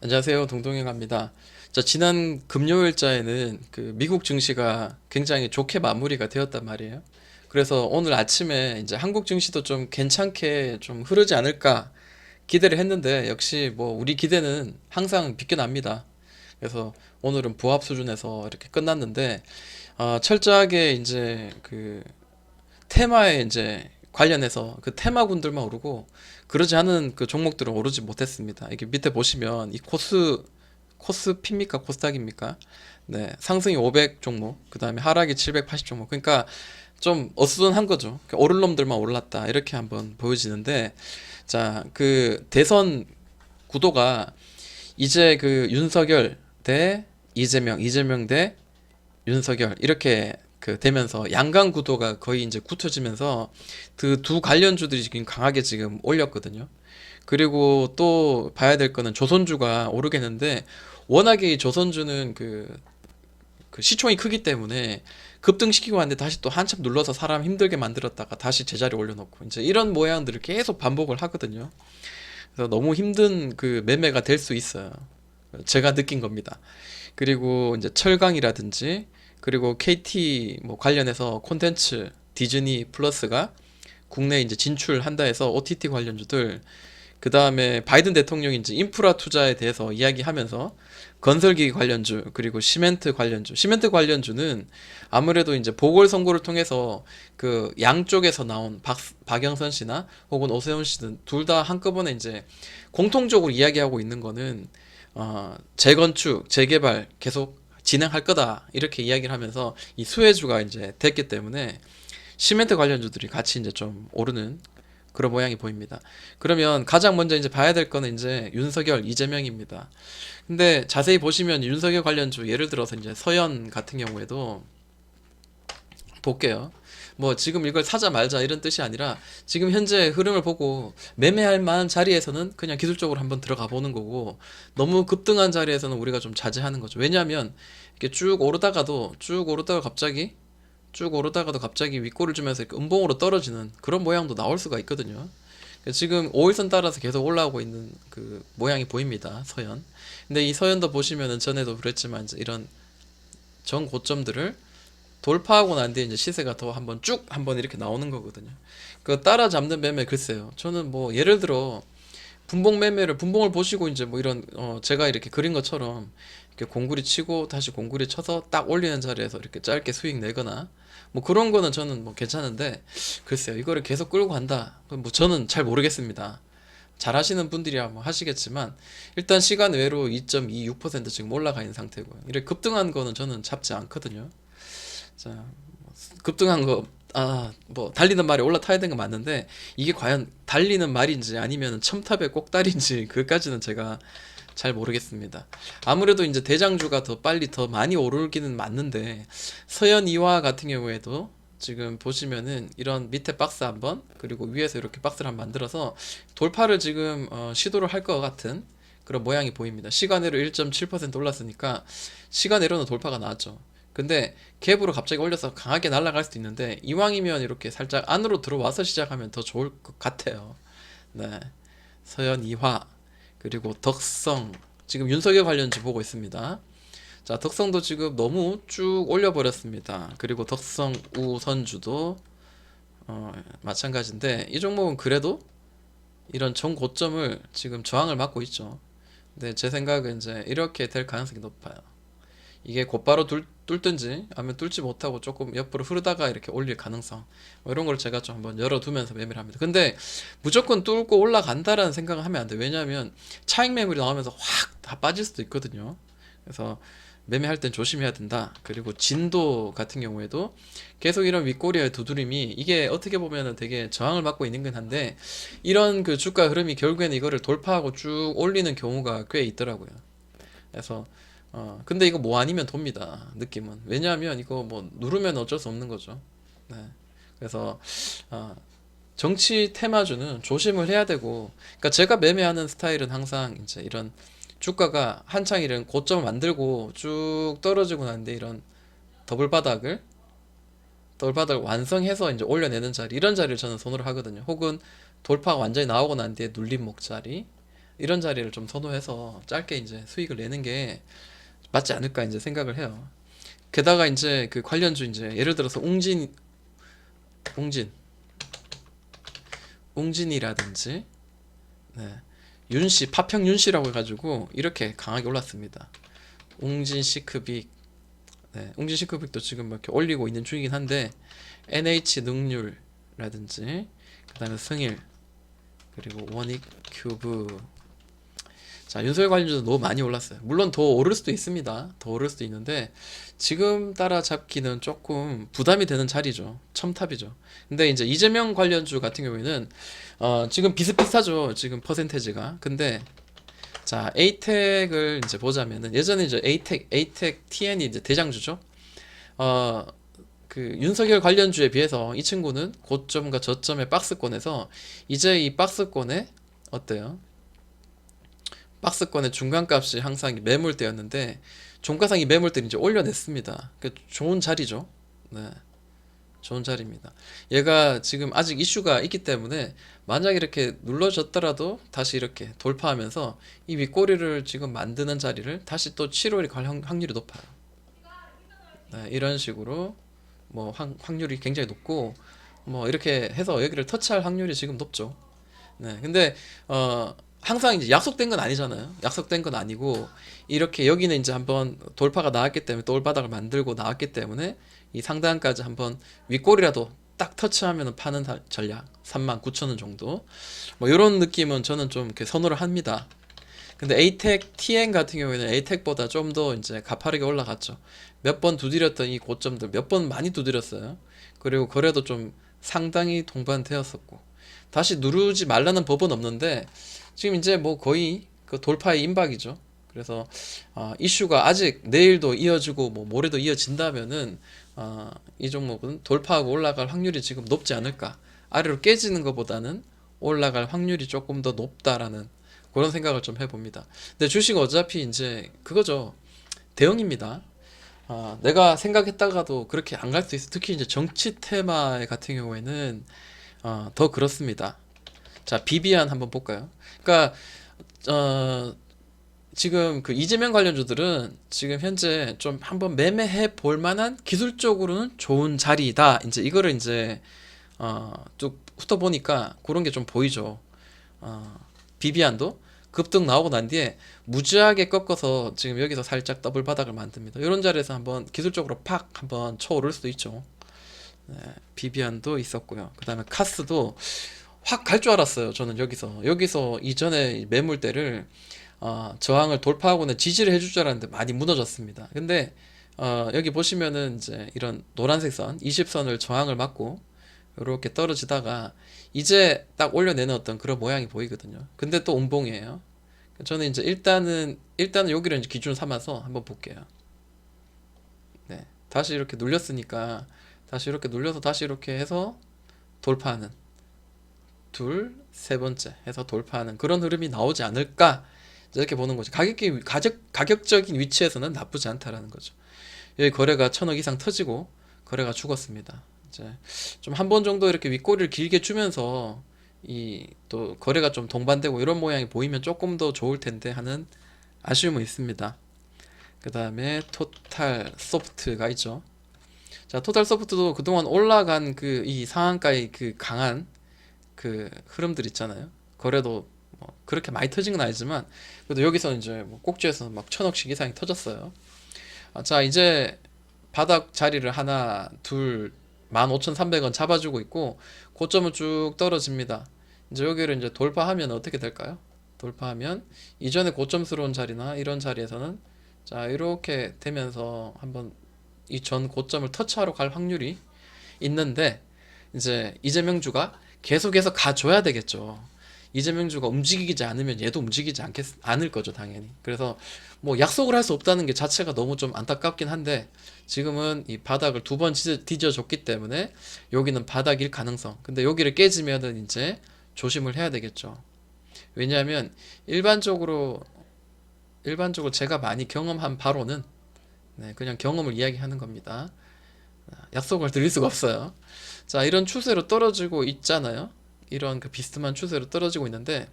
안녕하세요. 동동영입니다. 자, 지난 금요일자에는 그 미국 증시가 굉장히 좋게 마무리가 되었단 말이에요. 그래서 오늘 아침에 이제 한국 증시도 좀 괜찮게 좀 흐르지 않을까 기대를 했는데 역시 뭐 우리 기대는 항상 비껴납니다. 그래서 오늘은 부합 수준에서 이렇게 끝났는데 어, 철저하게 이제 그 테마에 이제 관련해서 그 테마군들만 오르고 그러지 않은 그 종목들은 오르지 못했습니다. 이게 밑에 보시면 이 코스 코스피입니까? 코스닥입니까? 네, 상승이 500 종목, 그 다음에 하락이 780 종목. 그러니까 좀 어수선한 거죠. 그 오를 놈들만 올랐다 이렇게 한번 보여지는데 자, 그 대선 구도가 이제 그 윤석열 대 이재명, 이재명 대 윤석열 이렇게 그 되면서 양강 구도가 거의 이제 굳혀지면서 그 두 관련주들이 지금 강하게 지금 올렸거든요. 그리고 또 봐야 될 거는 조선주가 오르겠는데 워낙에 이 조선주는 그, 그 시총이 크기 때문에 급등시키고 왔는데 다시 또 한참 눌러서 사람 힘들게 만들었다가 다시 제자리 올려놓고 이제 이런 모양들을 계속 반복을 하거든요. 그래서 너무 힘든 그 매매가 될 수 있어요. 제가 느낀 겁니다. 그리고 이제 철강이라든지 그리고 KT 뭐 관련해서 콘텐츠 디즈니 플러스가 국내 이제 진출한다 해서 OTT 관련주들 그 다음에 바이든 대통령이 이제 인프라 투자에 대해서 이야기하면서 건설기기 관련주 그리고 시멘트 관련주. 시멘트 관련주는 아무래도 이제 보궐선거를 통해서 그 양쪽에서 나온 박, 박영선 씨나 혹은 오세훈 씨는 둘 다 한꺼번에 이제 공통적으로 이야기하고 있는 거는 어, 재건축 재개발 계속 진행할 거다 이렇게 이야기를 하면서 이 수혜주가 이제 됐기 때문에 시멘트 관련주들이 같이 이제 좀 오르는 그런 모양이 보입니다. 그러면 가장 먼저 이제 봐야 될 거는 이제 윤석열, 이재명입니다. 근데 자세히 보시면 윤석열 관련주 예를 들어서 이제 서현 같은 경우에도 볼게요. 뭐 지금 이걸 사자 말자 이런 뜻이 아니라 지금 현재 흐름을 보고 매매할 만한 자리에서는 그냥 기술적으로 한번 들어가 보는 거고 너무 급등한 자리에서는 우리가 좀 자제하는 거죠. 왜냐하면 이렇게 쭉 오르다가도 쭉 오르다가 갑자기 쭉 오르다가도 갑자기 윗골을 주면서 이렇게 음봉으로 떨어지는 그런 모양도 나올 수가 있거든요. 그러니까 지금 5일선 따라서 계속 올라오고 있는 그 모양이 보입니다. 서현. 근데 이 서현도 보시면은 전에도 그랬지만 이런 전 고점들을 돌파하고 난 뒤에 이제 시세가 더 한번 쭉 한번 이렇게 나오는 거거든요. 그 따라잡는 매매 글쎄요. 저는 뭐 예를 들어 분봉 매매를 분봉을 보시고 이제 뭐 이런 어 제가 이렇게 그린 것처럼 이렇게 공구리 치고 다시 공구리 쳐서 딱 올리는 자리에서 이렇게 짧게 수익 내거나 뭐 그런 거는 저는 뭐 괜찮은데 글쎄요. 이거를 계속 끌고 간다. 뭐 저는 잘 모르겠습니다. 잘 하시는 분들이야 뭐 하시겠지만 일단 시간 외로 2.26% 지금 올라가 있는 상태고요. 이렇게 급등한 거는 저는 잡지 않거든요. 자, 뭐 급등한 거, 아, 뭐, 달리는 말이 올라타야 되는 건 맞는데, 이게 과연 달리는 말인지 아니면 첨탑의 꼭다리인지, 그까지는 제가 잘 모르겠습니다. 아무래도 이제 대장주가 더 빨리 더 많이 오르기는 맞는데, 서현 이화 같은 경우에도 지금 보시면은 이런 밑에 박스 한번, 그리고 위에서 이렇게 박스를 한번 만들어서 돌파를 지금 어, 시도를 할 것 같은 그런 모양이 보입니다. 시간으로 1.7% 올랐으니까 시간으로는 돌파가 나왔죠. 근데 갭으로 갑자기 올려서 강하게 날아갈 수도 있는데 이왕이면 이렇게 살짝 안으로 들어와서 시작하면 더 좋을 것 같아요. 네. 서현 이화 그리고 덕성 지금 윤석열 관련주 보고 있습니다. 자, 덕성도 지금 너무 쭉 올려 버렸습니다. 그리고 덕성 우선주도 어, 마찬가지인데 이 종목은 그래도 이런 정고점을 지금 저항을 받고 있죠. 근데 제 생각은 이제 이렇게 될 가능성이 높아요. 이게 곧바로 뚫, 뚫든지 아니면 뚫지 못하고 조금 옆으로 흐르다가 이렇게 올릴 가능성 뭐 이런 걸 제가 좀 한번 열어두면서 매매를 합니다. 근데 무조건 뚫고 올라간다라는 생각을 하면 안 돼. 왜냐하면 차익 매물이 나오면서 확 다 빠질 수도 있거든요. 그래서 매매할 땐 조심해야 된다. 그리고 진도 같은 경우에도 계속 이런 윗꼬리의 두드림이 이게 어떻게 보면은 되게 저항을 받고 있는 건 한데 이런 그 주가 흐름이 결국에는 이거를 돌파하고 쭉 올리는 경우가 꽤 있더라고요. 그래서 어 근데 이거 뭐 아니면 돕니다 느낌은. 왜냐하면 이거 뭐 누르면 어쩔 수 없는 거죠. 네. 그래서 어 정치 테마주는 조심을 해야 되고 그러니까 제가 매매하는 스타일은 항상 이제 이런 주가가 한창 이런 고점을 만들고 쭉 떨어지고 나는데 이런 더블 바닥을 더블 바닥을 완성해서 이제 올려내는 자리 이런 자리를 저는 선호를 하거든요. 혹은 돌파가 완전히 나오고 난 뒤에 눌림 목 자리 이런 자리를 좀 선호해서 짧게 이제 수익을 내는 게 맞지 않을까 이제 생각을 해요. 게다가 이제 그 관련주 이제 예를 들어서 웅진 웅진 웅진이라든지 네. 윤씨 파평 윤씨라고 해가지고 이렇게 강하게 올랐습니다. 웅진 시크빅 네. 웅진 시크빅도 지금 막 이렇게 올리고 있는 중이긴 한데 NH 능률라든지 그 다음에 승일 그리고 원익 큐브 자 윤석열 관련주도 너무 많이 올랐어요. 물론 더 오를 수도 있습니다. 더 오를 수도 있는데 지금 따라잡기는 조금 부담이 되는 자리죠. 첨탑이죠. 근데 이제 이재명 관련주 같은 경우에는 어, 지금 비슷비슷하죠. 지금 퍼센테지가. 근데 자 에이텍을 이제 보자면은 예전에 이제 에이텍 에이텍 TN이 이제 대장주죠. 어, 그 윤석열 관련주에 비해서 이 친구는 고점과 저점의 박스권에서 이제 이 박스권에 어때요? 박스권의 중간값이 항상 이 매물대였는데 종가상 이 매물대를 이제 올려냈습니다. 그 좋은 자리죠. 네. 좋은 자리입니다. 얘가 지금 아직 이슈가 있기 때문에 만약 이렇게 눌러졌더라도 다시 이렇게 돌파하면서 이 윗꼬리를 지금 만드는 자리를 다시 또 치료를 갈 확- 확률이 높아요. 네, 이런 식으로 뭐 확, 확률이 굉장히 높고 뭐 이렇게 해서 여기를 터치할 확률이 지금 높죠. 네, 근데 어 항상 이제 약속된 건 아니잖아요. 약속된 건 아니고 이렇게 여기는 이제 한번 돌파가 나왔기 때문에 또 올바닥을 만들고 나왔기 때문에 이 상단까지 한번 윗골이라도 딱 터치하면 파는 다- 전략 3만 9천 원 정도 뭐 이런 느낌은 저는 좀 이렇게 선호를 합니다. 근데 에이텍 TN 같은 경우에는 에이텍보다 좀 더 이제 가파르게 올라갔죠. 몇 번 두드렸던 이 고점들 몇 번 많이 두드렸어요. 그리고 거래도 좀 상당히 동반되었었고 다시 누르지 말라는 법은 없는데 지금 이제 뭐 거의 그 돌파의 임박이죠. 그래서 아, 이슈가 아직 내일도 이어지고 뭐 모레도 이어진다면은 아, 이 종목은 돌파하고 올라갈 확률이 지금 높지 않을까. 아래로 깨지는 것보다는 올라갈 확률이 조금 더 높다라는 그런 생각을 좀 해봅니다. 근데 주식 어차피 이제 그거죠. 대응입니다. 아, 내가 생각했다가도 그렇게 안 갈 수 있어. 특히 이제 정치 테마 같은 경우에는 어, 더 그렇습니다. 자, 비비안 한번 볼까요? 그러니까 어, 지금 그 이재명 관련주들은 지금 현재 좀 한번 매매해 볼 만한 기술적으로는 좋은 자리다. 이제 이거를 이제 어, 쭉 훑어 보니까 그런 게 좀 보이죠. 어, 비비안도 급등 나오고 난 뒤에 무지하게 꺾어서 지금 여기서 살짝 더블 바닥을 만듭니다. 이런 자리에서 한번 기술적으로 팍 한번 쳐오를 수도 있죠. 네, 비비안도 있었고요. 그 다음에 카스도 확 갈 줄 알았어요. 저는 여기서 여기서 이전에 매물대를 어, 저항을 돌파하고는 지지를 해줄 줄 알았는데 많이 무너졌습니다. 근데 어, 여기 보시면은 이제 이런 노란색 선 20선을 저항을 맞고 이렇게 떨어지다가 이제 딱 올려내는 어떤 그런 모양이 보이거든요. 근데 또 운봉이에요. 저는 이제 일단은 일단은 여기를 이제 기준 삼아서 한번 볼게요. 네, 다시 이렇게 눌렸으니까 다시 이렇게 눌려서 다시 이렇게 해서 돌파하는 둘, 세 번째 해서 돌파하는 그런 흐름이 나오지 않을까 이렇게 보는 거죠. 가격이 가격 가격적인 위치에서는 나쁘지 않다라는 거죠. 여기 거래가 천억 이상 터지고 거래가 죽었습니다. 이제 좀 한 번 정도 이렇게 윗꼬리를 길게 주면서 이 또 거래가 좀 동반되고 이런 모양이 보이면 조금 더 좋을 텐데 하는 아쉬움은 있습니다. 그 다음에 토탈 소프트가 있죠. 자, 토탈 소프트도 그동안 올라간 그 이 상한가의 그 강한 그 흐름들 있잖아요. 거래도 뭐 그렇게 많이 터진 건 아니지만 그래도 여기서 이제 뭐 꼭지에서 막 천억씩 이상이 터졌어요. 아, 자, 이제 바닥 자리를 하나, 둘, 15,300원 잡아주고 있고 고점은 쭉 떨어집니다. 이제 여기를 이제 돌파하면 어떻게 될까요? 돌파하면 이전에 고점스러운 자리나 이런 자리에서는 자, 이렇게 되면서 한번 이 전 고점을 터치하러 갈 확률이 있는데 이제 이재명주가 계속해서 가줘야 되겠죠. 이재명 주가 움직이지 않으면 얘도 움직이지 않겠, 않을 거죠, 당연히. 그래서 뭐 약속을 할 수 없다는 게 자체가 너무 좀 안타깝긴 한데 지금은 이 바닥을 두 번 뒤져줬기 때문에 여기는 바닥일 가능성. 근데 여기를 깨지면은 이제 조심을 해야 되겠죠. 왜냐하면 일반적으로 일반적으로 제가 많이 경험한 바로는 네, 그냥 경험을 이야기하는 겁니다. 아, 약속을 드릴 수가 없어요. 자, 이런 추세로 떨어지고 있잖아요. 이런 그 비스듬한 추세로 떨어지고 있는데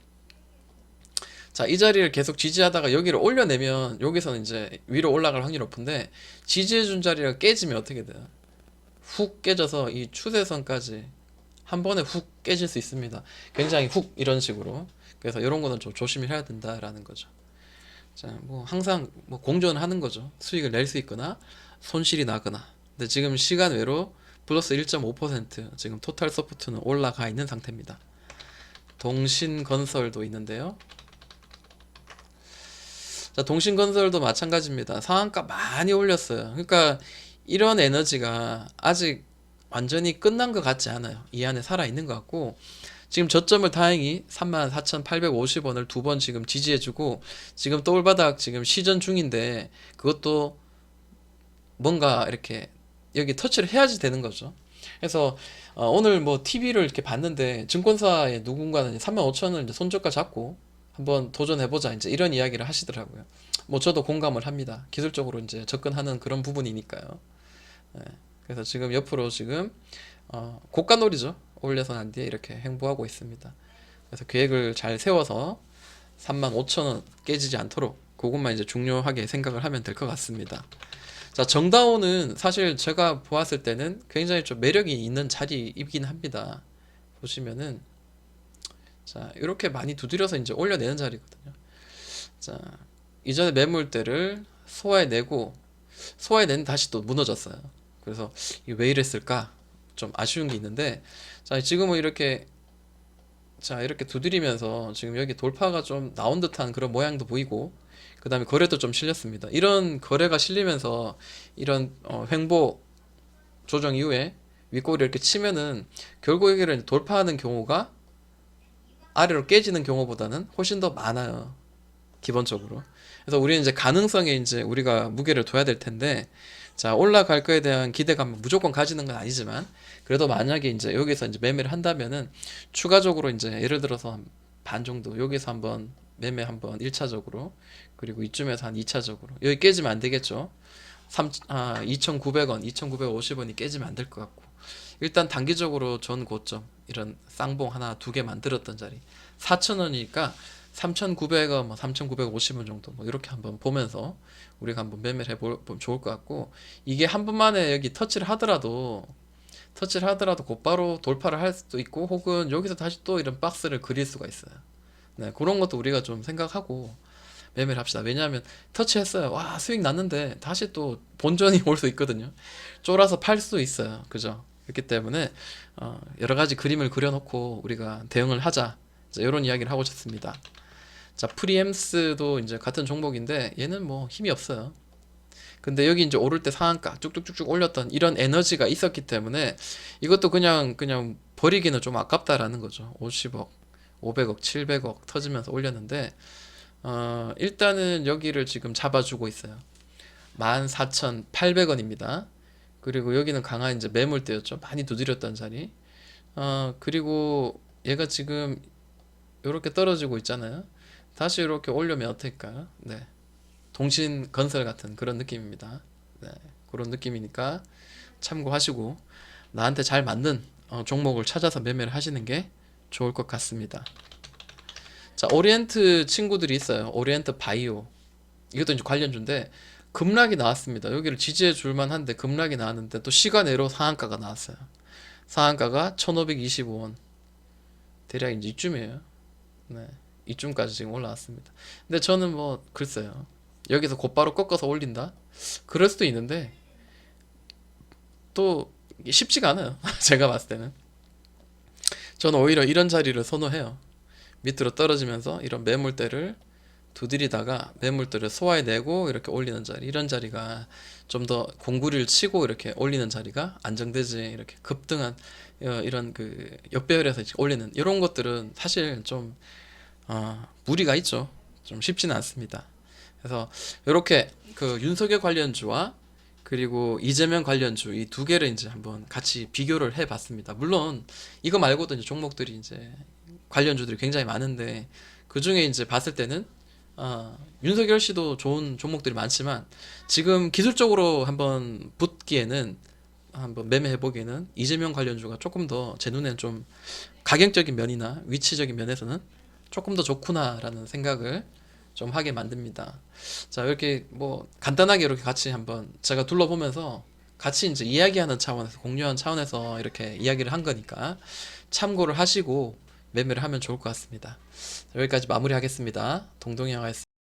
자, 이 자리를 계속 지지하다가 여기를 올려내면 여기서는 이제 위로 올라갈 확률이 높은데 지지해준 자리가 깨지면 어떻게 돼요? 훅 깨져서 이 추세선까지 한 번에 훅 깨질 수 있습니다. 굉장히 훅 이런 식으로. 그래서 이런 거는 좀 조심해야 된다라는 거죠. 자, 뭐 항상 뭐 공존하는 거죠. 수익을 낼 수 있거나 손실이 나거나. 근데 지금 시간 외로 플러스 1.5% 지금 토탈 소프트는 올라가 있는 상태입니다. 동신건설도 있는데요. 자, 동신건설도 마찬가지입니다. 상한가 많이 올렸어요. 그러니까 이런 에너지가 아직 완전히 끝난 것 같지 않아요. 이 안에 살아 있는 것 같고 지금 저점을 다행히 34,850원을 두 번 지금 지지해주고 지금 또올바닥 지금 시전 중인데 그것도 뭔가 이렇게 여기 터치를 해야지 되는 거죠. 그래서 어, 오늘 뭐 TV를 이렇게 봤는데 증권사의 누군가는 35,000원을 이제 손저가 잡고 한번 도전해보자 이제 이런 이야기를 하시더라고요. 뭐 저도 공감을 합니다. 기술적으로 이제 접근하는 그런 부분이니까요. 예, 그래서 지금 옆으로 지금 어, 고가놀이죠. 올려서 난 뒤에 이렇게 행보하고 있습니다. 그래서 계획을 잘 세워서 35,000원 깨지지 않도록 그것만 이제 중요하게 생각을 하면 될 것 같습니다. 자, 정다운은 사실 제가 보았을 때는 굉장히 좀 매력이 있는 자리이긴 합니다. 보시면은 자, 이렇게 많이 두드려서 이제 올려내는 자리거든요. 자, 이전에 매물대를 소화해내고 소화해낸 다시 또 무너졌어요. 그래서 왜 이랬을까? 좀 아쉬운 게 있는데 자, 지금은 이렇게 자, 이렇게 두드리면서 지금 여기 돌파가 좀 나온 듯한 그런 모양도 보이고 그 다음에 거래도 좀 실렸습니다. 이런 거래가 실리면서 이런 어, 횡보 조정 이후에 윗꼬리 이렇게 치면은 결국 여기를 돌파하는 경우가 아래로 깨지는 경우보다는 훨씬 더 많아요. 기본적으로. 그래서 우리는 이제 가능성에 이제 우리가 무게를 둬야 될 텐데 자, 올라갈 거에 대한 기대감 무조건 가지는 건 아니지만 그래도 만약에 이제 여기서 이제 매매를 한다면은 추가적으로 이제 예를 들어서 한반 정도 여기서 한번 매매 한번 1차적으로 그리고 이쯤에서 한 2차적으로 여기 깨지면 안 되겠죠. 3, 아, 2,900원, 2,950원이 깨지면 안 될 것 같고 일단 단기적으로 전 고점 이런 쌍봉 하나 두 개 만들었던 자리 4,000원이니까 3,900원, 뭐 3,950원 정도 뭐 이렇게 한번 보면서 우리가 한번 매매를 해보면 좋을 것 같고 이게 한 번만에 여기 터치를 하더라도 터치를 하더라도 곧바로 돌파를 할 수도 있고 혹은 여기서 다시 또 이런 박스를 그릴 수가 있어요. 네, 그런 것도 우리가 좀 생각하고 매매를 합시다. 왜냐하면 터치했어요. 와, 수익 났는데 다시 또 본전이 올 수 있거든요. 쫄아서 팔 수도 있어요. 그죠? 그렇기 때문에 어, 여러 가지 그림을 그려놓고 우리가 대응을 하자. 자, 이런 이야기를 하고 싶습니다. 자, 프리엠스도 이제 같은 종목인데 얘는 뭐 힘이 없어요. 근데 여기 이제 오를 때 상한가 쭉쭉쭉쭉 올렸던 이런 에너지가 있었기 때문에 이것도 그냥 그냥 버리기는 좀 아깝다라는 거죠. 50억, 500억, 700억 터지면서 올렸는데 어, 일단은 여기를 지금 잡아주고 있어요. 14,800원입니다. 그리고 여기는 강한 이제 매물대였죠. 많이 두드렸던 자리. 어, 그리고 얘가 지금 이렇게 떨어지고 있잖아요. 다시 이렇게 올려면 어떨까요? 네. 동신 건설 같은 그런 느낌입니다. 네. 그런 느낌이니까 참고하시고 나한테 잘 맞는 어, 종목을 찾아서 매매를 하시는 게 좋을 것 같습니다. 자, 오리엔트 친구들이 있어요. 오리엔트 바이오. 이것도 이제 관련주인데 급락이 나왔습니다. 여기를 지지해 줄 만 한데 급락이 나왔는데 또 시간외로 상한가가 나왔어요. 상한가가 1,525원. 대략 이제 이쯤이에요. 네. 이쯤까지 지금 올라왔습니다. 근데 저는 뭐 글쎄요. 여기서 곧바로 꺾어서 올린다? 그럴 수도 있는데 또 쉽지가 않아요. 제가 봤을 때는. 저는 오히려 이런 자리를 선호해요. 밑으로 떨어지면서 이런 매물대를 두드리다가 매물대를 소화해내고 이렇게 올리는 자리 이런 자리가 좀 더 공구리를 치고 이렇게 올리는 자리가 안정되지 이렇게 급등한 어, 이런 그 역배열에서 올리는 이런 것들은 사실 좀 어, 무리가 있죠. 좀 쉽지는 않습니다. 그래서 이렇게 그 윤석열 관련주와 그리고 이재명 관련주 이 두 개를 이제 한번 같이 비교를 해봤습니다. 물론 이거 말고도 이제 종목들이 이제 관련주들이 굉장히 많은데 그 중에 이제 봤을 때는 어, 윤석열 씨도 좋은 종목들이 많지만 지금 기술적으로 한번 붙기에는 한번 매매해 보기에는 이재명 관련주가 조금 더 제 눈에는 좀 가격적인 면이나 위치적인 면에서는 조금 더 좋구나라는 생각을 좀 하게 만듭니다. 자, 이렇게 뭐 간단하게 이렇게 같이 한번 제가 둘러보면서 같이 이제 이야기하는 차원에서 공유하는 차원에서 이렇게 이야기를 한 거니까 참고를 하시고 매매를 하면 좋을 것 같습니다. 자, 여기까지 마무리하겠습니다. 동동이 형하였습니다.